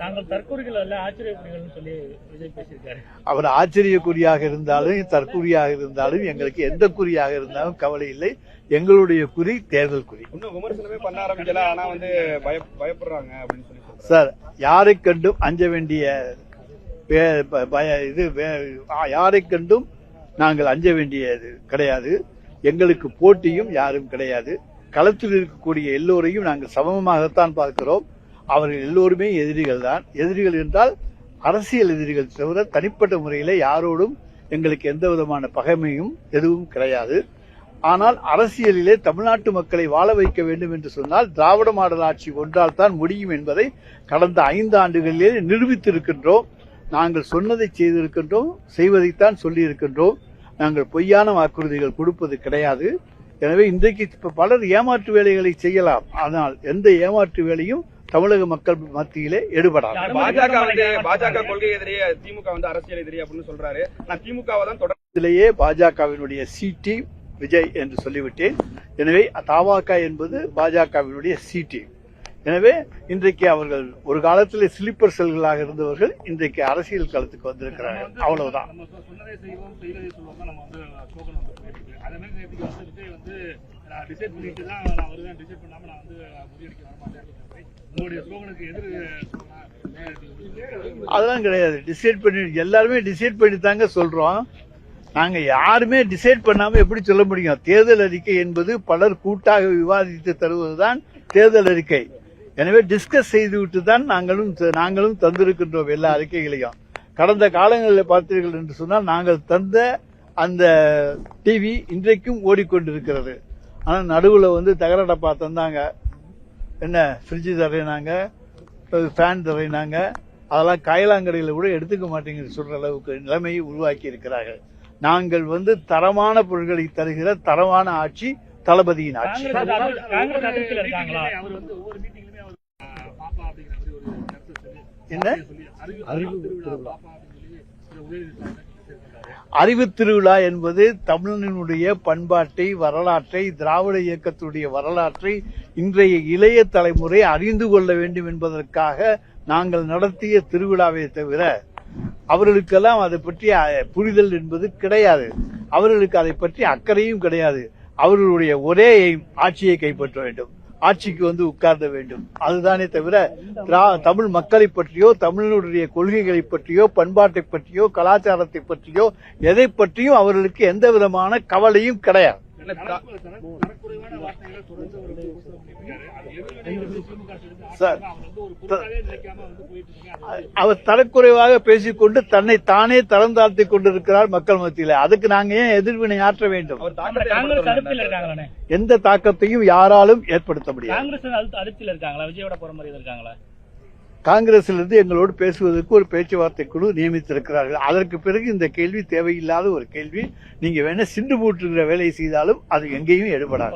தாங்கள் தற்கொலைகள் அல்ல ஆச்சரியக்குறிகள்னு சொல்லி விஜய் பேசியிருக்காரு. அவர் ஆச்சரியக்குறியாக இருந்தாலும் தற்குறியாக இருந்தாலும் எங்களுக்கு எந்த குறியாக இருந்தாலும் கவலை இல்லை. எங்களுடைய குறி தேர்தல் குறி. இன்னும் விமர்சனமே பண்ண ஆரம்பிக்கல ஆனா வந்து பய பயப்படுறாங்க அப்படின்னு சொல்லி. சார் யாரை கண்டும் அஞ்ச வேண்டிய பய இது யாரை கண்டும் நாங்கள் அஞ்ச வேண்டியது கிடையாது. எங்களுக்கு போட்டியும் யாரும் கிடையாது. களத்தில் இருக்கக்கூடிய எல்லோரையும் நாங்கள் சமமாகத்தான் பார்க்கிறோம். அவர்கள் எல்லோருமே எதிரிகள் தான் எதிரிகள் என்றால் அரசியல் எதிரிகள் தவிர தனிப்பட்ட முறையில் யாரோடும் எங்களுக்கு எந்த விதமான பகைமையும் எதுவும் கிடையாது. ஆனால் அரசியலிலே தமிழ்நாட்டு மக்களை வாழ வைக்க வேண்டும் என்று சொன்னால் திராவிட மாடல் ஆட்சி ஒன்றால் தான் முடியும் என்பதை கடந்த ஐந்து ஆண்டுகளிலே நிரூபித்திருக்கின்றோம். நாங்கள் சொன்னதை செய்திருக்கின்றோம் செய்வதைத்தான் சொல்லியிருக்கின்றோம். நாங்கள் பொய்யான வாக்குறுதிகள் கொடுப்பது கிடையாது. எனவே இன்றைக்கு இப்போ பலர் ஏமாற்று வேலைகளை செய்யலாம். ஆனால் எந்த ஏமாற்று வேலையும் தமிழக மக்கள் மத்தியிலே எடுபடாது. பாஜக வந்து பாஜக கொள்கை எதிரியே திமுக வந்து அரசியல் எதிரி அப்படின்னு சொல்றாரு. நான் திமுகவை தான் தொடர் இதிலேயே பாஜகவினுடைய சி டீம் விஜய் என்று சொல்லிவிட்டேன். எனவே தவாக என்பது பாஜகவினுடைய சி டீம் எனவே இன்றைக்கு அவர்கள் ஒரு காலத்தில் ஸ்லீப்பர் செல்களாக இருந்தவர்கள் இன்றைக்கு அரசியல் களத்துக்கு வந்திருக்கிறார்கள். அவ்வளவுதான். அதெல்லாம் கிடையாது. டிசைட் பண்ணி எல்லாருமே டிசைட் பண்ணி தாங்க சொல்றோம். நாங்க யாருமே டிசைட் பண்ணாம எப்படி சொல்ல முடியும்? தேர்தல் அறிக்கை என்பது பலர் கூட்டாக விவாதித்து தருவதுதான் தேர்தல் அறிக்கை. எனவே டிஸ்கஸ் செய்துவிட்டு தான் நாங்களும் நாங்களும் தந்திருக்கின்றோம் எல்லா அறிக்கைகளையும் கடந்த காலங்களில் பார்த்தீர்கள் என்று சொன்னால் நாங்கள் தந்த அந்த டிவி இன்றைக்கும் ஓடிக்கொண்டிருக்கிறது ஆனால் நடுவில் வந்து தகர டப்பா தந்தாங்க என்ன ஃப்ரிட்ஜு தரையினாங்க ஃபேன் தரையினாங்க அதெல்லாம் காயலாங்கடையில் கூட எடுத்துக்க மாட்டேங்குது சொல்கிற அளவுக்கு நிலைமையை உருவாக்கி இருக்கிறார்கள் நாங்கள் வந்து தரமான பொருட்களை தருகிற தரமான ஆட்சி தளபதியின் ஆட்சி அவர் பாப்பா அப்படிங்கிற மாதிரி ஒரு கருத்து சொல்லி என்ன சொல்லி அறிவு திருவிழா பாப்பா அப்படின்னு அறிவு என்பது தமிழனுடைய பண்பாட்டை வரலாற்றை திராவிட இயக்கத்துடைய வரலாற்றை இன்றைய இளைய தலைமுறை அறிந்து கொள்ள வேண்டும் என்பதற்காக நாங்கள் நடத்திய திருவிழாவை தவிர அவர்களுக்கெல்லாம் அதை பற்றி புரிதல் என்பது கிடையாது. அவர்களுக்கு அதை பற்றி அக்கறையும் கிடையாது. அவர்களுடைய ஒரே ஆட்சியை கைப்பற்ற வேண்டும். ஆட்சிக்கு வந்து உட்கார்ந்த வேண்டும். அதுதானே தவிர திரா- தமிழ் மக்களை பற்றியோ தமிழனுடைய கொள்கைகளை பற்றியோ பண்பாட்டை பற்றியோ கலாச்சாரத்தை பற்றியோ எதை பற்றியும் அவர்களுக்கு எந்த விதமான கவலையும் கிடையாது. அவர் தரக்குறைவாக பேசிக்கொண்டு தன்னை தானே தரம் தாழ்த்திக் கொண்டிருக்கிறார் மக்கள் மத்தியில. அதுக்கு நாங்க ஏன் எதிர்வினை ஆற்ற வேண்டும்? எந்த தாக்கத்தையும் யாராலும் ஏற்படுத்த முடியாது. காங்கிரசிலிருந்து எங்களோடு பேசுவதற்கு ஒரு பேச்சுவார்த்தை குழு நியமித்திருக்கிறார்கள். அதற்கு பிறகு இந்த கேள்வி தேவையில்லாத ஒரு கேள்வி. நீங்கள் வேணால் சிண்டு போட்டுகிற வேலையை செய்தாலும் அது எங்கேயும் எடுபடாது.